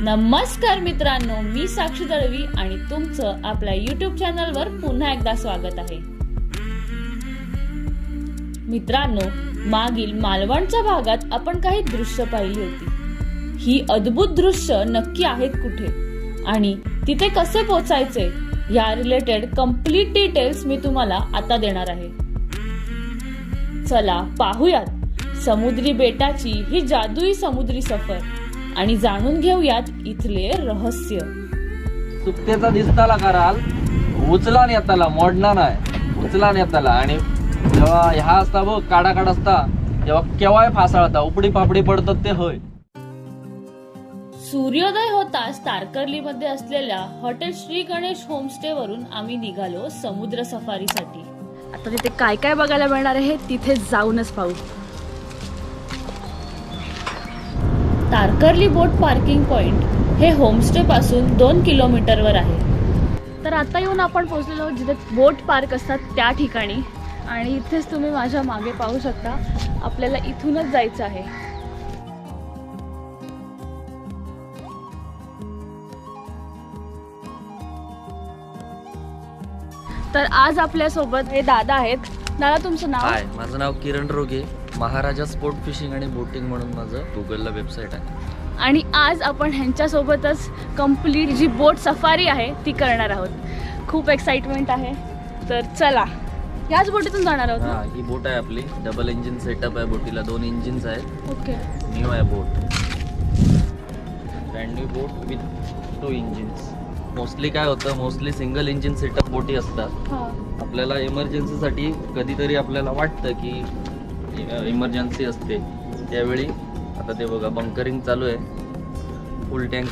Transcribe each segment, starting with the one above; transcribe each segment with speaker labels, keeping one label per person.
Speaker 1: नमस्कार मित्रांनो मी साक्षी दळवी आणि तुमचं आपल्या युट्यूब चॅनलवर पुन्हा एकदा स्वागत आहे. मित्रांनो मागील मालवणच्या भागात आपण काही दृश्य पाहिली होती. ही अद्भुत दृश्य नक्की आहेत कुठे? आणि तिथे कसे पोचायचे? या रिलेटेड कंप्लीट डिटेल्स मी तुम्हाला आता देणार आहे. चला पाहूयात. समुद्री बेटाची ही जादुई समुद्री सफर. आणि जाणून घेऊयात इथले रहस्य.
Speaker 2: सुट्टेचा दिसताला कराल उचला नेताला मोडणार नाही. उचला नेताला आणि जेव्हा ह्या असता बघ काडा काढ असता तेव्हा केव्हाय फासाळता उपडी पापडी पडतात ते होय.
Speaker 1: सूर्योदय होताच तारकर्ली मध्ये असलेल्या हॉटेल श्री गणेश होमस्टे वरून आम्ही निघालो समुद्र सफारीसाठी.
Speaker 3: आता तिथे काय काय बघायला मिळणार आहे हे तिथे जाऊनच पाहू.
Speaker 1: तारकर्ली बोट पार्किंग पॉइंट हे होमस्टे पासून दोन किलोमीटरवर आहे.
Speaker 3: तर आता येऊन आपण पोहोचलेलो आहोत जिथे बोट पार्क असतात त्या ठिकाणी. आणि इथेच तुम्ही माझ्या मागे पाहू शकता आपल्याला इथूनच जायचं आहे. तर आज आपल्यासोबत हे दादा आहेत. दादा तुमचं नाव?
Speaker 2: हाय माझं नाव किरण रोगे. महाराजा स्पोर्ट फिशिंग आणि बोटिंग म्हणून माझं गुगलला वेबसाईट आहे.
Speaker 3: आणि आज आपण ह्यांच्यासोबतच कंप्लीट जी बोट सफारी आहे ती करणार आहोत. खूप एक्साइटमेंट आहे. तर चला याच बोटीतून जाणार आहोत
Speaker 2: हा
Speaker 3: ना?
Speaker 2: ही बोट आहे आपली. डबल इंजिन सेटअप आहे बोटीला. दोन इंजिन्स आहेत.
Speaker 3: ओके.
Speaker 2: न्यू आहे boat. Brand new boat with two engines mostly काय होतं? मोस्टली सिंगल इंजिन सेटअप बोटी असतात.
Speaker 3: हां.
Speaker 2: आपल्याला इमर्जन्सीसाठी कधीतरी आपल्याला वाटतं की इमर्जन्सी असते त्यावेळी आता ते बघा बंकरिंग चालू आहे. फुल टँक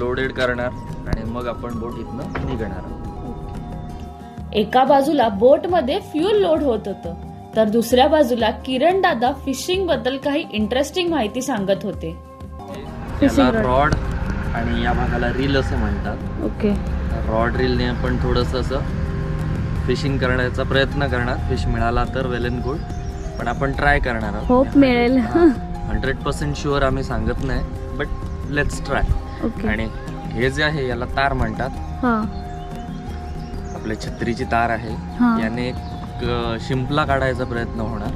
Speaker 2: लोडेड करणार आणि मग आपण बोट इथनं निघणार आहोत.
Speaker 1: एका बाजूला बोटमध्ये फ्यूल लोड होत होतं तर दुसऱ्या बाजूला किरण दादा फिशिंगबद्दल काही इंटरेस्टिंग माहिती सांगत होते.
Speaker 2: रॉड आणि या भागाला रील असं म्हणतात.
Speaker 3: ओके.
Speaker 2: रॉड रीलने आपण थोडंसं असं फिशिंग करण्याचा प्रयत्न करणार. फिश मिळाला तर वेल अँड गुड पण आपण ट्राय करणार आहोत.
Speaker 3: होप मिळेल.
Speaker 2: हंड्रेड पर्सेंट शुअर आम्ही सांगत नाही बट लेट्स ट्राय
Speaker 3: ओके
Speaker 2: आणि हे जे आहे याला तार म्हणतात.
Speaker 3: हां.
Speaker 2: आपल्या छत्रीची तार आहे.
Speaker 3: हा.
Speaker 2: याने एक शिंपला काढायचा प्रयत्न होणार.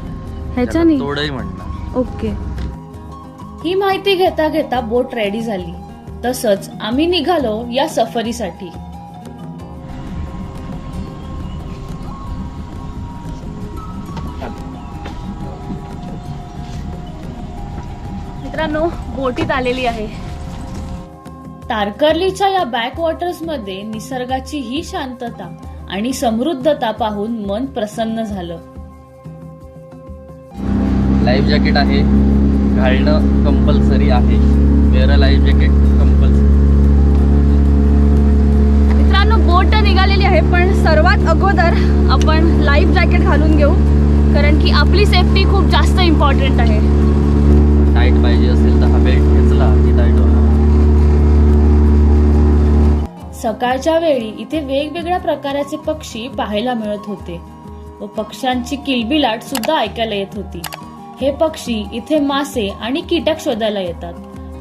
Speaker 2: तोडही म्हणणार
Speaker 3: ओके.
Speaker 1: ही माहिती घेता घेता बोट रेडी झाली. तसंच आम्ही निघालो या सफरीसाठी
Speaker 3: मित्रांनो बोटीत आलेली आहे.
Speaker 1: तारकर्लीच्या या बॅकवॉटर्समध्ये निसर्गाची ही शांतता आणि समृद्धता पाहून मन प्रसन्न झालं.
Speaker 2: लाईफ जॅकेट आहे. घालणं कंपल्सरी आहे. वेअर लाईफ जॅकेट कंपल्सरी
Speaker 3: मित्रांनो बोट निघालेली आहे पण सर्वात अगोदर आपण लाईफ जॅकेट घालून घेऊ. कारण की आपली सेफ्टी खूप जास्त इम्पॉर्टंट आहे.
Speaker 2: पाहिजे असेल तर हा बेल्ट घेतला की टाईट होणार
Speaker 1: सकाळच्या वेळी इथे वेगवेगळ्या प्रकाराचे पक्षी पाहायला मिळत होते व पक्ष्यांची किलबिलाट सुद्धा ऐकायला येत होती. हे पक्षी इथे मासे आणि कीटक शोधायला येतात.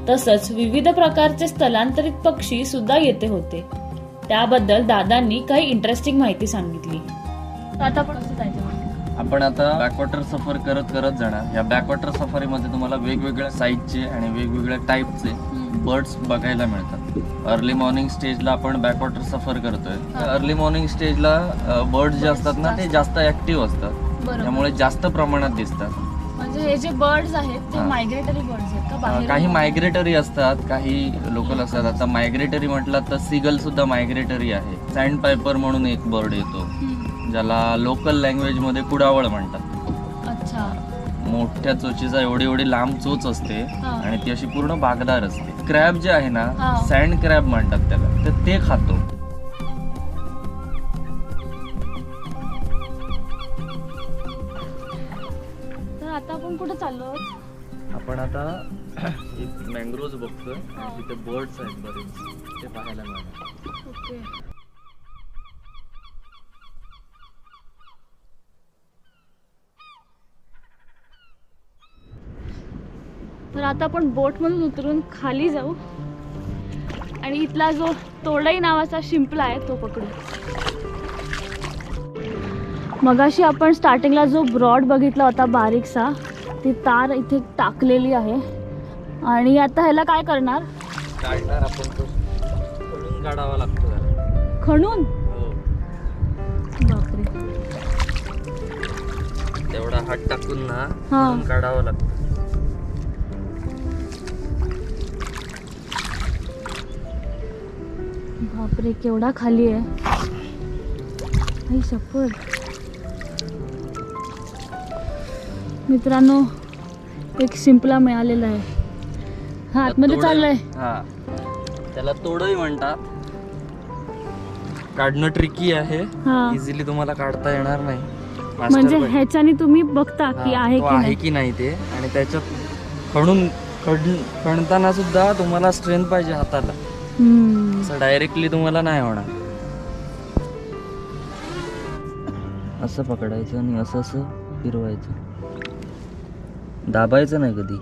Speaker 1: तसंच विविध प्रकारचे स्थलांतरित पक्षी सुद्धा येते होते. त्याबद्दल दादांनी काही इंटरेस्टिंग माहिती सांगितली.
Speaker 3: आता आपण जायचं
Speaker 2: आपण आता बॅकवॉटर सफर करत करत जाणार. या बॅकवॉटर सफारीमध्ये तुम्हाला वेगवेगळ्या साईजचे आणि वेगवेगळ्या टाईपचे बर्ड्स बघायला मिळतात. अर्ली मॉर्निंग स्टेजला आपण बॅकवॉटर सफर करतोय. अर्ली मॉर्निंग स्टेजला बर्ड्स जे असतात ना ते जास्त. ऍक्टिव्ह असतात. त्यामुळे जास्त प्रमाणात दिसतात.
Speaker 3: म्हणजे हे जे बर्ड्स आहेत ते. मायग्रेटरी बर्ड्स आहेत का
Speaker 2: अं,
Speaker 3: बाहेर
Speaker 2: काही मायग्रेटरी असतात काही लोकल असतात. आता मायग्रेटरी म्हटलं तर सिगल सुद्धा मायग्रेटरी आहे. सँड पायपर म्हणून एक बर्ड येतो. ज्याला लोकल लँग्वेजमध्ये कुडावळ म्हणतात.
Speaker 3: अच्छा.
Speaker 2: मोठ्या चोचीचा एवढी एवढी लांब चोच असते
Speaker 3: हा.
Speaker 2: आणि ती अशी पूर्ण बागदार असते. क्रॅब जे आहे ना
Speaker 3: हा.
Speaker 2: सँड क्रॅब म्हणतात त्याला. तर ते खातो.
Speaker 3: तर आता आपण कुठे चाललो आहोत?
Speaker 2: आपण आता एक मँग्रोज बघतोय. आणि तिथे बर्ड्स आहेत बरेच. ते पाहायला मिळणार.
Speaker 3: ओके. तर आता आपण बोटमधून उतरून खाली जाऊ. आणि इथला जो तोडई नावाचा शिंपला आहे तो पकडू. मगाशी आपण स्टार्टिंगला जो ब्रॉड बघितला होता बारीकसा ती तार इथे टाकलेली आहे. आणि आता ह्याला काय करणार?
Speaker 2: काढावा लागतो.
Speaker 3: खणून?
Speaker 2: हो.
Speaker 3: बापरे.
Speaker 2: तेवढा हात टाकून ना
Speaker 3: हा.
Speaker 2: काढावं लागतं.
Speaker 3: बापरे केवढा खाली आहे. शपथ मित्रांनो एक शिंपला मिळालेला आहे. हा आतमध्ये चाललंय.
Speaker 2: हा. त्याला तोडही म्हणतात. काढणं ट्रिकी आहे.
Speaker 3: हा.
Speaker 2: इझिली तुम्हाला काढता येणार नाही.
Speaker 3: म्हणजे. ह्याच्याने तुम्ही बघता की आहे की
Speaker 2: आहे
Speaker 3: नाही.
Speaker 2: की नाही ते. आणि त्याच्यात खणून खण- खणताना सुद्धा तुम्हाला स्ट्रेंथ पाहिजे हाताला. असं डायरेक्टली तुम्हाला नाही होणार. असं पकडायचं आणि असं असं फिरवायचं. दाबायचं नाही कधी.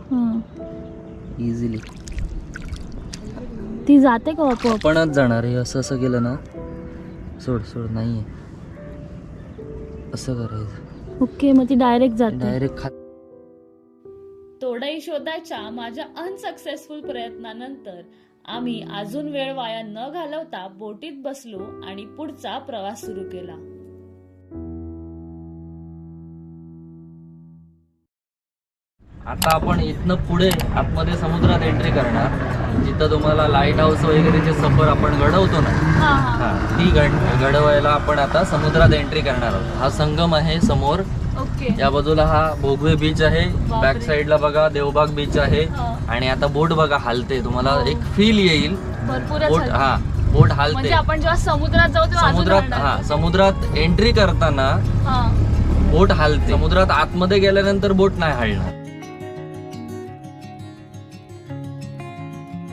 Speaker 2: इझिली
Speaker 3: ती जाते का
Speaker 2: आपणच जाणार हे असं असं केलं ना सोड सोड नाहीये. असं करायचं.
Speaker 3: ओके मग ती डायरेक्ट जाते.
Speaker 2: डायरेक्ट खात
Speaker 1: तोडई शोधायच्या माझ्या अनसक्सेसफुल प्रयत्नानंतर आम्ही अजून वेळ वाया न घालवता बोटीत बसलो आणि पुढचा प्रवास सुरू केला.
Speaker 2: आता आपण इथनं पुढे आतमध्ये समुद्रात एंट्री करणार. जिथं तुम्हाला लाइट हाऊस वगैरेचे सफर आपण घडवतो ना
Speaker 3: हा हा.
Speaker 2: हा, ती घड घडवायला आपण आता समुद्रात एंट्री करणार आहोत. हा संगम आहे समोर.
Speaker 3: ओके.
Speaker 2: या बाजूला हा भोगवे बीच आहे. बॅक साईडला बघा देवबाग बीच आहे.
Speaker 3: हा.
Speaker 2: आणि आता बोट बघा हालते. तुम्हाला एक फील येईल. बोट. हा बोट
Speaker 3: म्हणजे
Speaker 2: हालते
Speaker 3: आपण जेव्हा समुद्रात जाऊ
Speaker 2: समुद्रात. हा समुद्रात एंट्री करताना
Speaker 3: हा.
Speaker 2: बोट हालते. समुद्रात आतमध्ये गेल्यानंतर बोट नाही हलणार.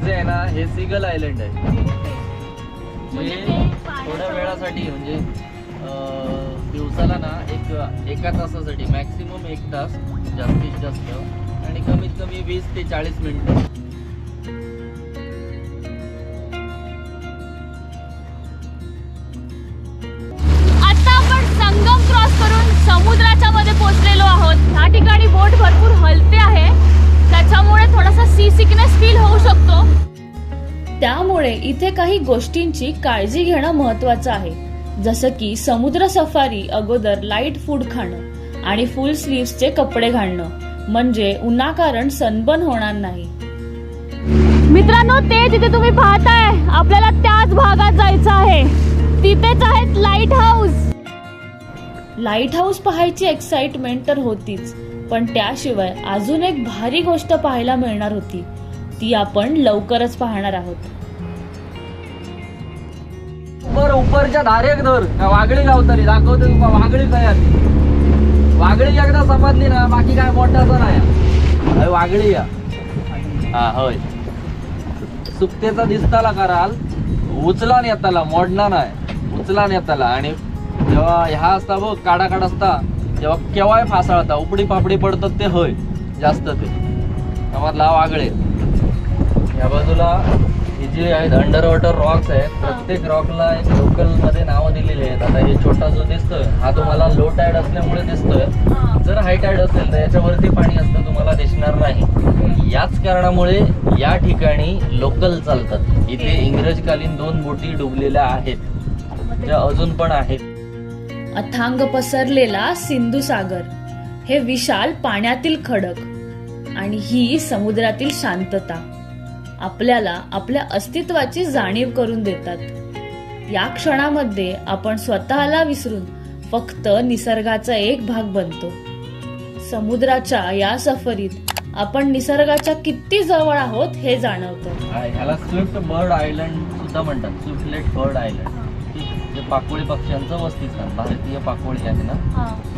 Speaker 2: जे आहे ना हे सिगल आयलंड आहे.
Speaker 3: म्हणजे
Speaker 2: जे
Speaker 3: ते
Speaker 2: थोड्या वेळासाठी म्हणजे दिवसाला ना एक एका तासासाठी मॅक्सिमम एक तास जास्तीत जास्त आणि कमीत कमी वीस ते चाळीस मिनिटं.
Speaker 3: आता आपण संगम क्रॉस करून समुद्राच्या मध्ये पोहोचलेलो आहोत. ह्या ठिकाणी बोट भरपूर हलते आहे. त्याच्यामुळे थोडासा सी सिकनेस फील होऊ शकतो.
Speaker 1: त्यामुळे इथे काही गोष्टींची काळजी घेणं महत्वाचं आहे. जसं की समुद्र सफारी अगोदर लाइट फूड खाणं आणि फुल स्लीव्सचे कपडे घालणं. म्हणजे उन्हाकारण सनबर्न होणार नाही.
Speaker 3: मित्रांनो ते जिथे तुम्ही पाहताय आपल्याला त्याच भागात जायचं आहे. तिथेच आहेत लाइट हाऊस
Speaker 1: लाइट हाऊस पाहायची एक्साइटमेंट तर होतीच पण त्याशिवाय अजून एक भारी गोष्ट पाहायला मिळणार होती. ती आपण लवकरच पाहणार आहोत.
Speaker 2: उपर उपरच्या धारेक धर. वागळी गावतरी दाखवते तुका वागळी काय आली वागळी एकदा समजली ना बाकी काय मोठाचं नाही. हय वागळी या. हा होय. सुकतेचा दिसताला कराल उचला नेताला मोडला नाही. उचला नेताला आणि जेव्हा ह्या असता बघ काडा काढ असता जेव्हा केव्हाय फासाळता उपडी पापडी पडतात ते होय जास्त ते. समजला वागळे. या बाजूला जी आहेत अंडर वॉटर रॉक्स आहेत प्रत्येक रॉकला एक लोकलमध्ये नावं दिलेली आहेत. आता हे छोटा जो दिसतोय हा तुम्हाला लो टाईड असल्यामुळे दिसतोय. जर हाय टाईड असेल तर याच्यावरती पाणी असतं तुम्हाला दिसणार नाही. याच कारणामुळे या ठिकाणी लोकल चालतात. इथे इंग्रजकालीन दोन बोटी डुबलेल्या आहेत ज्या अजून पण आहेत.
Speaker 1: अथांग पसरलेला सिंधू सागर. हे विशाल पाण्यातील खडक आणि ही समुद्रातील शांतता. आपल्याला आपल्या अस्तित्वाची जाणीव करून देतात. या क्षणामध्ये आपण स्वतःला विसरून फक्त निसर्गाचा एक भाग बनतो. समुद्राच्या या सफरीत आपण निसर्गाच्या किती जवळ आहोत हे जाणवतं.
Speaker 2: ह्याला स्विफ्ट बर्ड आयलंड सुद्धा म्हणतात. Swiftlet bird island. जे पाकोळी पक्ष्यांचं वस्तीस्थान भारतीय पाकोळी आहे ना?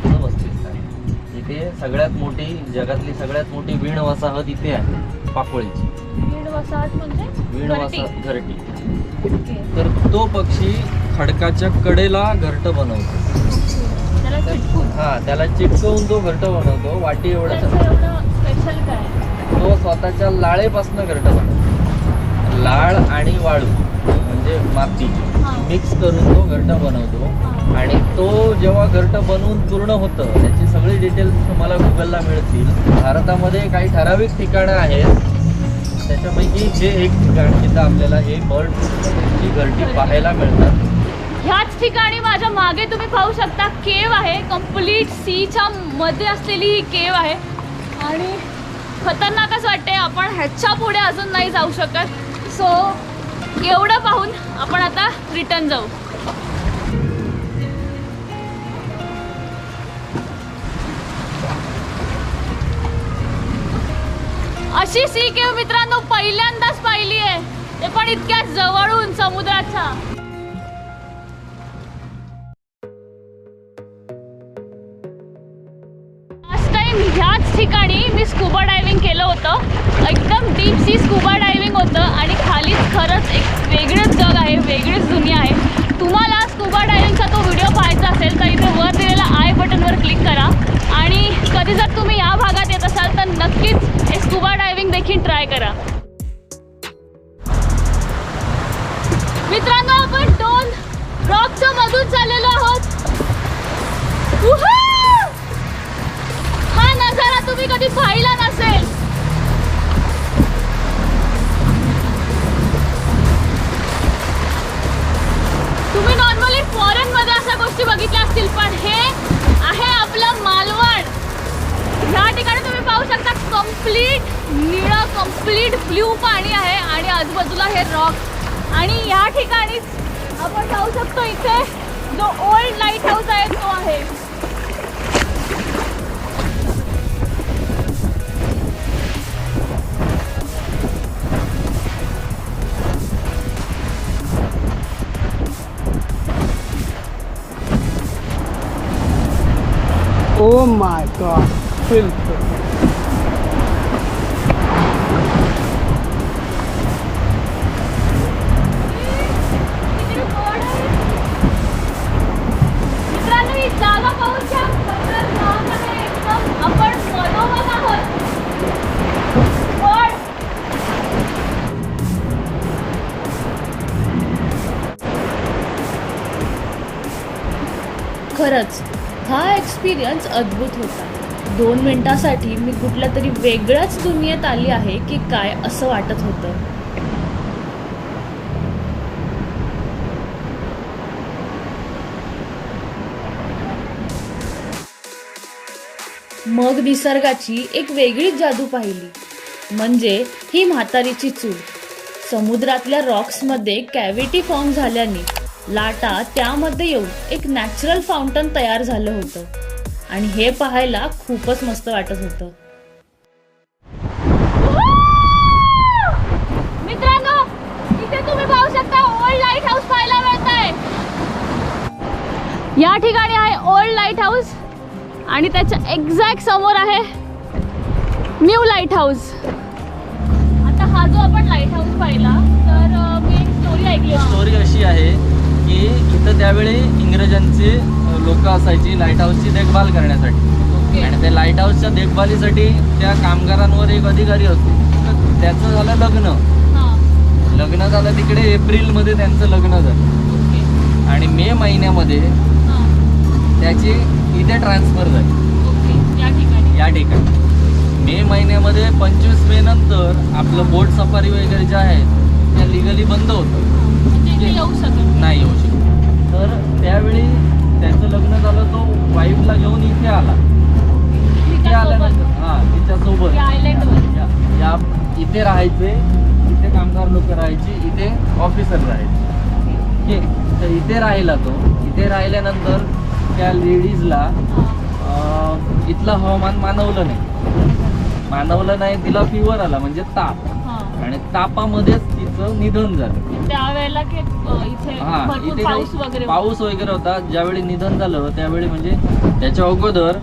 Speaker 2: तिचं वस्तीस्थान इथे सगळ्यात मोठी जगातली सगळ्यात मोठी वीण वसाहत इथे आहे पाकोळीची. वीण
Speaker 3: घरटी.
Speaker 2: वसाहत घरटी. तर तो पक्षी खडकाच्या कडेला घरट बनवतो.
Speaker 3: त्याला चिटकून.
Speaker 2: हा त्याला चिटकवून तो घरट बनवतो. वाटी एवढं
Speaker 3: त्याचं एवढं स्पेशल काय?
Speaker 2: तो स्वतःच्या लाळेपासून घरट बनवतो. लाळ आणि वाळू म्हणजे माती.
Speaker 3: हा.
Speaker 2: मिक्स करून तो घरटा बनवतो.
Speaker 3: हा.
Speaker 2: आणि तो जेव्हा घरट बनवून पूर्ण होतं त्याची सगळी डिटेल्स तुम्हाला गुगलला मिळतील. भारतामध्ये काही ठराविक ठिकाणं आहेत. त्याच्यापैकी हे एक ठिकाण जिथं आपल्याला हे बर्ड ची पाहायला मिळतात.
Speaker 3: ह्याच ठिकाणी माझ्या मागे तुम्ही पाहू शकता केव आहे. कंप्लीट सीच्या मध्ये असलेली ही केव आहे. आणि खतरनाकच वाटते आपण ह्याच्या पुढे अजून नाही जाऊ शकत. सो एवढं पाहून आपण आता रिटर्न जाऊ. अशी सी केव हो मित्रांनो पहिल्यांदाच पाहिली आहे. ते पण इतक्या जवळून समुद्राच्या. लास्ट टाइम ह्याच ठिकाणी मी स्कुबा डायव्हिंग केलं होतं. एकदम डीप सी स्कुबा डायव्हिंग होतं. करा. कंप्लीट ब्ल्यू पाणी आहे आणि आजूबाजूला हे रॉक आणि या ठिकाणी आपण जाऊ शकतो इथे जो ओल्ड लाइट हाऊस आहे तो आहे
Speaker 4: Oh my god. Filthy.
Speaker 1: खरंच हा एक्सपिरियन्स अद्भुत होता. दोन मिनिटासाठी मी कुठल्या तरी वेगळ्याच दुनियेत आली आहे की काय असं वाटत होतं. मग निसर्गाची एक वेगळीच जादू पाहिली. म्हणजे ही म्हातारीची चूल. समुद्रातल्या रॉक्समध्ये कॅव्हिटी फॉर्म झाल्याने लाटा त्यामध्ये येऊन एक नॅचरल फाउंटन तयार झालं होतं. आणि हे पाहायला खूपच मस्त वाटत होतं.
Speaker 3: मित्रांनो इथे तुम्ही पाहू शकता ओल्ड लाइट हाऊस पाहायला मिळत आहे या ठिकाणी आहे ओल्ड लाइट हाऊस आणि त्याच्या एक्झॅक्ट समोर आहे न्यू लाइट हाऊस आता हा जो आपण लाइट हाऊस पाहिला तर मी एक स्टोरी ऐकली.
Speaker 2: स्टोरी अशी आहे की इथं त्यावेळी इंग्रजांचे लोक असायची लाइट हाऊसची देखभाल करण्यासाठी. आणि त्या लाइट हाऊसच्या देखभालीसाठी त्या कामगारांवर एक अधिकारी असतो. त्याचं झालं लग्न.
Speaker 3: हां,
Speaker 2: लग्न झालं तिकडे एप्रिलमध्ये त्यांचं लग्न झालं. आणि मे महिन्यामध्ये त्याची इथे ट्रान्सफर झाली.
Speaker 3: ओके. या ठिकाणी.
Speaker 2: या ठिकाणी. मे महिन्यामध्ये पंचवीस मे नंतर आपलं बोट सफारी वगैरे जे आहे त्या लिगली बंद होतं.
Speaker 3: म्हणजे इथे येऊ शकत.
Speaker 2: नाही येऊ शकत. तर त्यावेळी त्याचं लग्न झालं तो वाईफला घेऊन इथे आला. इथे आल्यानंतर हा तिच्यासोबत.
Speaker 3: या आयलंडवर.
Speaker 2: या- या इथे राहायचे इथे कामगार लोक राहायचे इथे ऑफिसर राहायचे. ओके तर इथे राहिला तो. इथे राहिल्यानंतर त्या लेडीजला इथलं हवामान मानवलं नाही. मानवलं नाही तिला फिवर आला म्हणजे ताप. आणि तापामध्येच निधन झालं.
Speaker 3: त्यावेळेला की अं, इथे
Speaker 2: हा
Speaker 3: भरपूर
Speaker 2: इथे
Speaker 3: पाऊस
Speaker 2: काही
Speaker 3: वगैरे
Speaker 2: पाऊस वगैरे होता. ज्यावेळी निधन झालं त्यावेळी म्हणजे त्याच्या अगोदर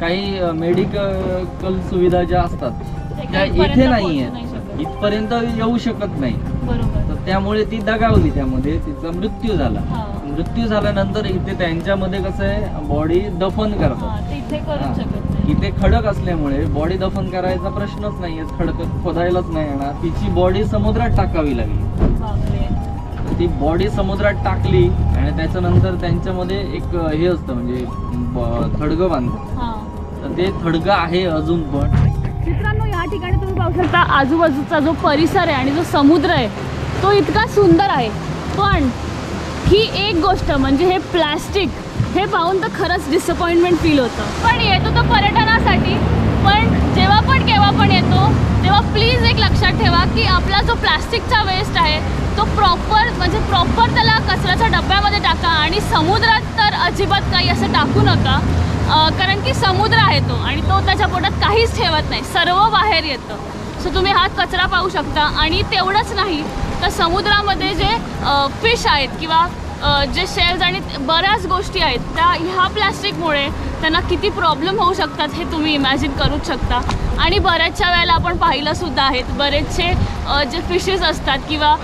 Speaker 2: काही मेडिकल सुविधा ज्या असतात त्या
Speaker 3: इथपर्यंत
Speaker 2: इथे
Speaker 3: पोहोचू नाही शकत.
Speaker 2: इथपर्यंत येऊ शकत नाही.
Speaker 3: बरोबर.
Speaker 2: तर त्यामुळे ती दगावली त्यामध्ये. तिचा मृत्यू झाला.
Speaker 3: हा.
Speaker 2: मृत्यू झाल्यानंतर इथे त्यांच्यामध्ये कसं आहे बॉडी दफन करतात.
Speaker 3: इथे. करूच शकत नाही.
Speaker 2: इथे खडक असल्यामुळे बॉडी दफन करायचा प्रश्नच नाहीये खडक खोदायलाच नाही येणार. तिची बॉडी समुद्रात टाकावी लागली.
Speaker 3: बापरे.
Speaker 2: ती बॉडी समुद्रात टाकली आणि त्याच्यानंतर त्यांच्यामध्ये एक हे असतं म्हणजे ब- थडगं बांधतं
Speaker 3: हा.
Speaker 2: तर ते थडगं आहे अजून पण.
Speaker 3: मित्रांनो या ठिकाणी तुम्ही पाहू शकता आजूबाजूचा जो परिसर आहे आणि जो समुद्र आहे तो इतका सुंदर आहे. पण ही एक गोष्ट म्हणजे हे प्लॅस्टिक हे पाहून तर खरंच डिसअपॉइंटमेंट फील होतं. पण येतो तर पर्यटनासाठी. पण जेव्हा पण केव्हा पण येतो तेव्हा प्लीज एक लक्षात ठेवा की आपला जो प्लॅस्टिकचा वेस्ट आहे तो प्रॉपर म्हणजे प्रॉपर त्याला कचऱ्याच्या डब्यामध्ये टाका आणि समुद्रात तर अजिबात काही असं टाकू नका. कारण की समुद्र आहे तो आणि तो त्याच्या पोटात काहीच ठेवत नाही. सर्व बाहेर येतं. सो तुम्ही हा कचरा पाहू शकता आणि तेवढंच नाही तर समुद्रामध्ये जे फिश आहेत किंवा जे शेल्स आणि बऱ्याच गोष्टी आहेत त्या ह्या प्लॅस्टिकमुळे त्यांना किती प्रॉब्लेम होऊ शकतात हे तुम्ही इमॅजिन करूच शकता. आणि बऱ्याचशा वेळेला आपण पाहिलंसुद्धा आहेत बरेचसे जे फिशेस असतात किंवा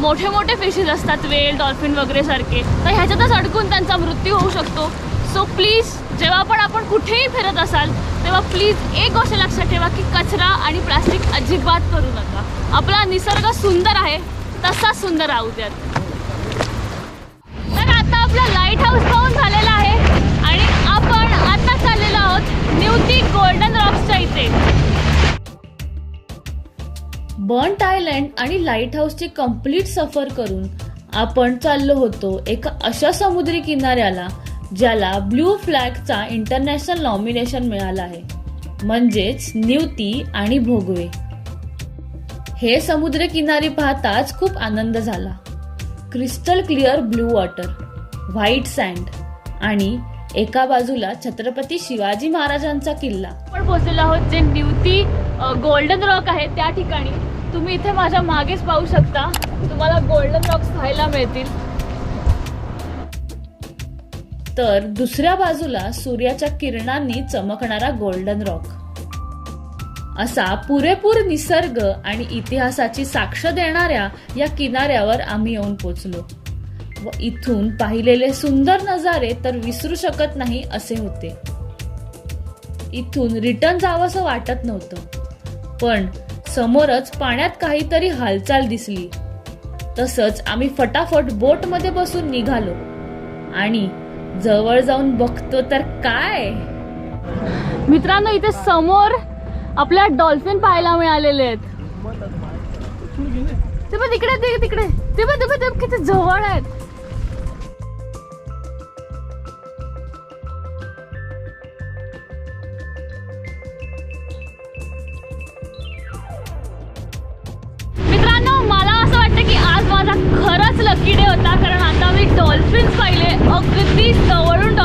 Speaker 3: मोठे मोठे फिशेस असतात वेल डॉल्फिन वगैरे सारखे तर ह्याच्यातच अडकून त्यांचा मृत्यू होऊ शकतो. सो प्लीज जेव्हा पण आपण कुठेही फिरत असाल तेव्हा प्लीज एक गोष्ट लक्षात ठेवा की कचरा आणि प्लास्टिक अजिबात करू नका. आपला निसर्ग सुंदर आहे तसाच सुंदर राहू द्यात. तर आता आपला लाइट हाऊस पाहून झालेला आहे आणि आपण आता चाललेलो आहोत न्यूती गोल्डन रॉक्सच्या इथे.
Speaker 1: बर्न आयलँड आणि लाइट हाऊसची कंप्लीट सफर करून आपण चाललो होतो एका अशा समुद्री किनाऱ्याला ज्याला ब्ल्यू फ्लॅगचा इंटरनॅशनल नॉमिनेशन मिळाला आहे. म्हणजेच न्यूती आणि भोगवे. हे समुद्र किनारी पाहताच खूप आनंद झाला. Crystal clear blue water white sand आणि एका बाजूला छत्रपती शिवाजी महाराजांचा किल्ला.
Speaker 3: आपण पोहोचलेलो आहोत जे न्यूती गोल्डन रॉक आहे त्या ठिकाणी. तुम्ही इथे माझ्या मागेच पाहू शकता. तुम्हाला गोल्डन रॉक्स पाहायला मिळतील.
Speaker 1: तर दुसऱ्या बाजूला सूर्याच्या किरणांनी चमकणारा गोल्डन रॉक. असा पुरेपूर निसर्ग आणि इतिहासाची साक्ष देणाऱ्या या किनाऱ्यावर आम्ही येऊन पोचलो. व इथून पाहिलेले सुंदर नजारे तर विसरू शकत नाही असे होते. इथून रिटर्न जावंसं वाटत नव्हतं. पण समोरच पाण्यात काहीतरी हालचाल दिसली. तसंच आम्ही फटाफट बोटमध्ये बसून निघालो आणि जवळ जाऊन बघतो तर काय?
Speaker 3: मित्रांनो इथे समोर आपल्या डॉल्फिन पाहायला मिळालेले आहेत. ते पण तिकडे ते तिकडे ते पण ते पण ते किती जवळ आहेत.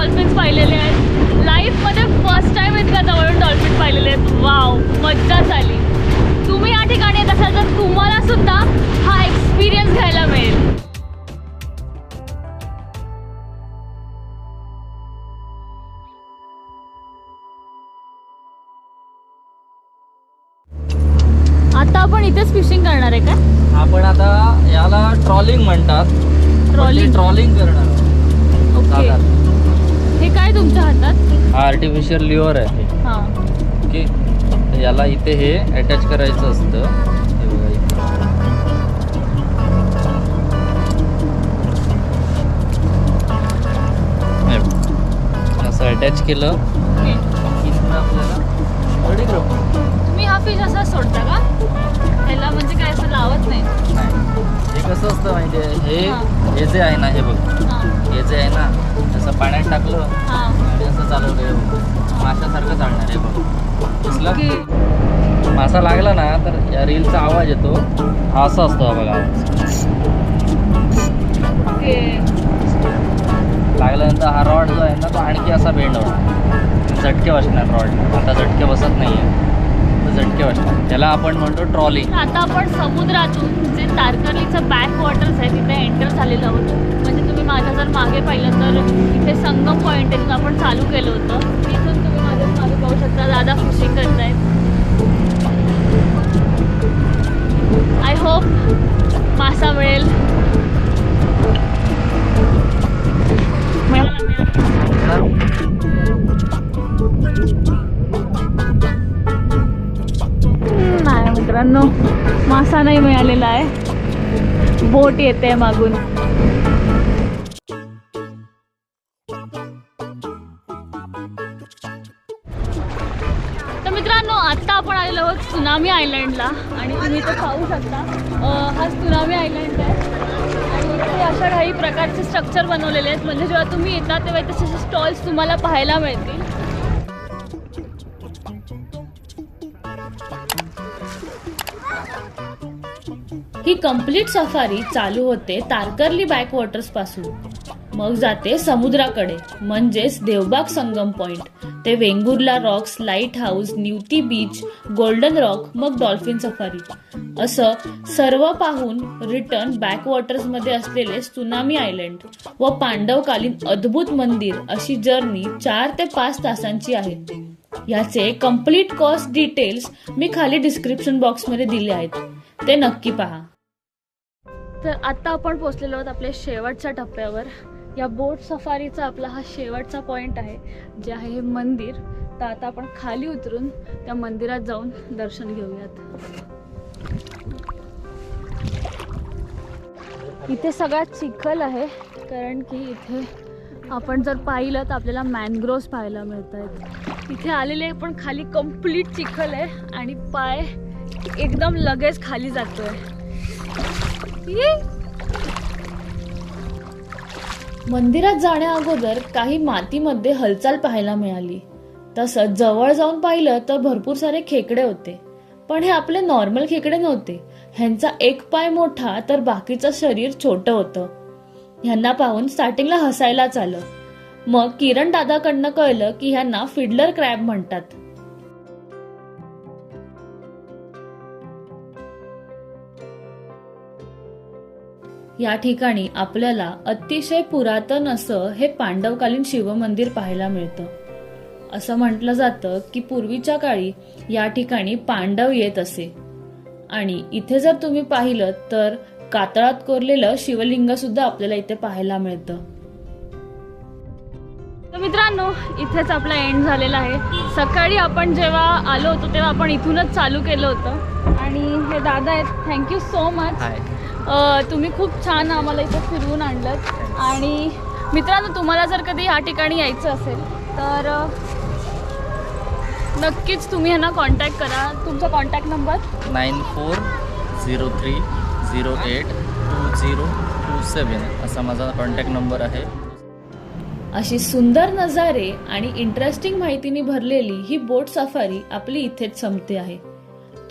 Speaker 3: डॉल्फिन्स पाहिलेले आहेत. लाईफमध्ये फर्स्ट टाइम इतका जवळून डॉल्फिन पाहिलेले आहेत. वाव मज्जाच आली. तुम्ही या ठिकाणी येत असाल तर तुम्हाला सुद्धा हा एक्सपिरियन्स घ्यायला मिळेल. आता आपण इथेच फिशिंग करणार आहे का?
Speaker 2: आपण आता याला ट्रॉलिंग म्हणतात.
Speaker 3: Trolling?
Speaker 2: ट्रॉलिंग करणार.
Speaker 3: ओके. हे काय तुमच्या हातात?
Speaker 2: हा आर्टिफिशियल लिव्हर आहे
Speaker 3: हां.
Speaker 2: ओके? तर याला इथे हे अटॅच करायचं असतं. हे बघा इथे. हे बघा. असं अटॅच केलं.
Speaker 3: ओके
Speaker 2: की इथनं आपल्याला.
Speaker 3: तुम्ही हा फिश असा सोडता का? ह्याला म्हणजे काय असं लावत नाही?
Speaker 2: नाही. हे कसं असतं माहिती आहे हे
Speaker 3: हा.
Speaker 2: हे जे आहे ना हे बघ.
Speaker 3: हां
Speaker 2: जे आहे ना असं पाण्यात टाकलं आणि असं चालवलं माशासारखं चालणार आहे बघ. दिसलं? मासा लागला ना तर या रीलचा आवाज येतो. हा असा असतो हा बघा. आवाज लागल्यानंतर हा रॉड जो आहे ना तो आणखी असा बेंड होणार. झटके बसणार रॉड. आता झटके बसत नाही आहे झटके बसणार. त्याला आपण म्हणतो ट्रॉलिंग
Speaker 3: आता आपण समुद्रातून जे तारकर्लीचं बॅक वॉटर्स आहे तिथे एंटर झालेलो आहोत म्हणजे माझ्या जर मागे पाहिलं तर इथे संगम पॉईंट आहे आपण चालू केलं होतं. तिथून तुम्ही माझ्या मागे पाहू शकता दादा फिशिंग करतायत. आय होप मासा मिळेल. नाही मित्रांनो मासा नाही मिळालेला आहे. बोट येते मागून. आयलंडला आणि तुम्ही इथे पाहू शकता. हा सुनामी आयलंड आहे. आणि अशा काही प्रकारचे स्ट्रक्चर बनवलेले आहेत. म्हणजे जेव्हा तुम्ही येता तेव्हा तसे स्टॉल्स तुम्हाला पाहायला मिळतील.
Speaker 1: ही कंप्लीट सफारी चालू होते तारकर्ली बॅकवॉटर्सपासून. मग जाते समुद्राकडे म्हणजेच देवबाग संगम पॉइंट ते Vengurla rocks light house Nivati beach golden rock मग डॉल्फिन सफारी असं सर्व पाहून रिटर्न बॅकवॉटर्समध्ये असलेले सुनामी आयलंड व पांडवकालीन अद्भुत मंदिर अशी जर्नी चार ते पाच तासांची आहे. याचे कंप्लीट कॉस्ट डिटेल्स मी खाली डिस्क्रिप्शन बॉक्समध्ये दिले आहेत. ते नक्की पहा.
Speaker 3: तर आता आपण पोचलेलो आहोत आपल्या शेवटच्या टप्प्यावर. या बोट सफारीचा आपला हा शेवटचा पॉईंट आहे जे आहे हे मंदिर. तर आता आपण खाली उतरून त्या मंदिरात जाऊन दर्शन घेऊयात. इथे सगळ्यात चिखल आहे कारण की इथे आपण जर पाहिलं तर आपल्याला मॅनग्रोव्स पाहायला मिळत आहेत इथे आलेले पण खाली कंप्लीट चिखल आहे आणि पाय एकदम लगेच खाली जातो आहे
Speaker 1: मंदिरात जाण्या अगोदर काही मातीमध्ये हालचाल पाहायला मिळाली. तसंच जवळ जाऊन पाहिलं तर भरपूर सारे खेकडे होते. पण हे आपले नॉर्मल खेकडे नव्हते. ह्यांचा एक पाय मोठा तर बाकीचं शरीर छोटं होतं. ह्यांना पाहून स्टार्टिंगला हसायलाच आलं. मग किरण दादाकडनं कळलं की ह्यांना फिडलर क्रॅब म्हणतात. या ठिकाणी आपल्याला अतिशय पुरातन असं हे पांडवकालीन शिवमंदिर पाहायला मिळतं. असं म्हटलं जातं की पूर्वीच्या काळी या ठिकाणी पांडव येत असे. आणि इथे जर तुम्ही पाहिलं तर कातळात कोरलेलं शिवलिंग सुद्धा आपल्याला इथे पाहायला मिळतं.
Speaker 3: तर मित्रांनो इथेच आपला एंड झालेला आहे. सकाळी आपण जेव्हा आलो होतो तेव्हा आपण इथूनच चालू केलं होतं. आणि हे दादा आहेत. थँक्यू सो मच तुम्ही खूप छान आम्हाला इथे फिरवून आणलं आणि मित्रांनो तुम्हाला जर कधी या ठिकाणी यायचं असेल तर नक्कीच तुम्ही ह्यांना कॉन्टॅक्ट करा. तुमचा contact number
Speaker 2: nine four zero three zero eight two zero two seven असा माझा कॉन्टॅक्ट नंबर आहे.
Speaker 1: अशी सुंदर नजारे आणि इंटरेस्टिंग माहितीने भरलेली ही बोट सफारी आपली इथेच संपते आहे.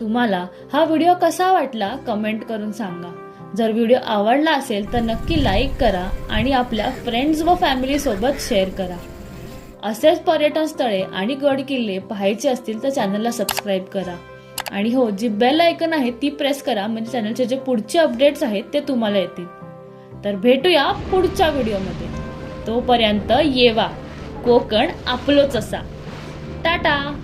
Speaker 1: तुम्हाला हा व्हिडिओ कसा वाटला कमेंट करून सांगा. जर व्हिडिओ आवडला असेल तर नक्की लाईक करा आणि आपल्या फ्रेंड्स व फॅमिलीसोबत शेअर करा. असेच पर्यटन स्थळे आणि गड किल्ले पाहायचे असतील तर चॅनलला सबस्क्राईब करा. आणि हो जी बेल आयकन आहे ती प्रेस करा म्हणजे चॅनलचे जे पुढचे अपडेट्स आहेत ते तुम्हाला येतील. तर भेटूया पुढच्या व्हिडिओमध्ये. तोपर्यंत येवा. कोकण आपलोच असा. टाटा!